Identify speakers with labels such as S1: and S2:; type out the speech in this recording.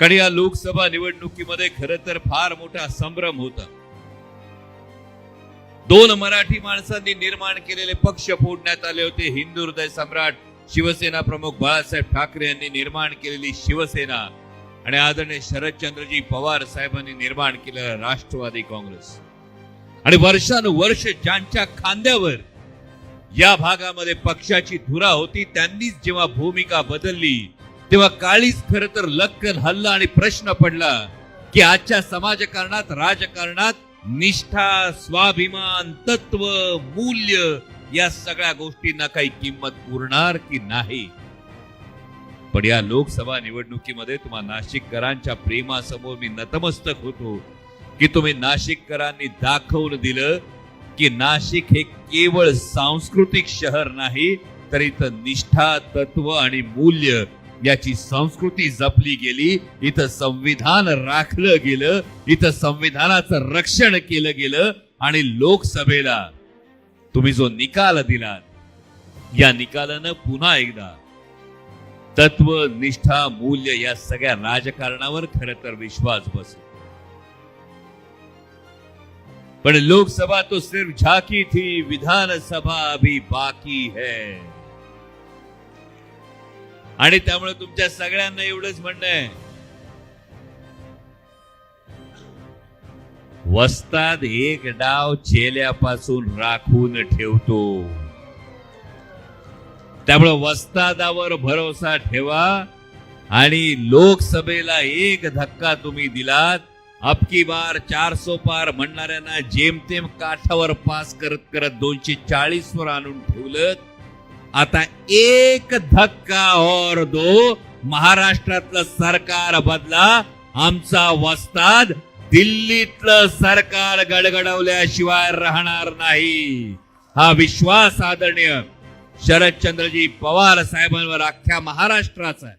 S1: कारण या लोकसभा निवडणुकीमध्ये खर तर फार मोठा संभ्रम होता. दोन मराठी माणसांनी निर्माण केलेले पक्ष फोडण्यात आले होते. हिंदू हृदय सम्राट शिवसेना प्रमुख बाळासाहेब ठाकरे यांनी निर्माण केलेली शिवसेना आणि आदरणीय शरदचंद्रजी पवार साहेबांनी निर्माण केलेला राष्ट्रवादी काँग्रेस. आणि वर्षानुवर्ष ज्यांच्या खांद्यावर या भागामध्ये पक्षाची धुरा होती त्यांनीच जेव्हा भूमिका बदलली तेव्हा काळीच खर तर लक्कन हल्ला आणि प्रश्न पडला की आजच्या समाजकारणात राजकारणात निष्ठा स्वाभिमान तत्व मूल्य या सगळ्या गोष्टींना काही किंमत उरणार की नाही? पण या लोकसभा निवडणुकीमध्ये तुम्हा नाशिककरांच्या प्रेमासमोर मी नतमस्तक होतो की तुम्ही नाशिककरांनी दाखवून दिलं की नाशिक हे केवळ सांस्कृतिक शहर नाही तर इथं निष्ठा तत्व आणि मूल्य याची संस्कृती जपली गेली इथं संविधान राखलं गेलं इथं संविधानाचं रक्षण केलं गेलं आणि लोकसभेला तुम्ही जो निकाल दिलात या निकालानं पुन्हा एकदा तत्व निष्ठा मूल्य या सगळ्या राजकारणावर खर तर विश्वास बसतो. पण लोकसभा तो सिर्फ झाकी थी विधानसभा अभी बाकी है. आणि त्यामुळे तुमच्या सगळ्यांना एवढंच म्हणणं आहे. वस्ताद एक डाव चेल्यापासून राखून ठेवतो. त्यामुळे वस्तादावर भरोसा ठेवा आणि लोकसभेला एक धक्का तुम्ही दिलात. अबकी बार चारसो पार म्हणणाऱ्यांना जेमतेम काठावर पास करत करत दोनशे चाळीस वर आणून ठेवलं आता एक धक्का और दो महाराष्ट्रातलं सरकार बदला आमचा वस्ताद दिल्लीतलं सरकार गडगडवल्याशिवाय राहणार नाही. हा विश्वास आदरणीय शरदचंद्रजी पवार साहेबांवर अख्ख्या महाराष्ट्राचा आहे.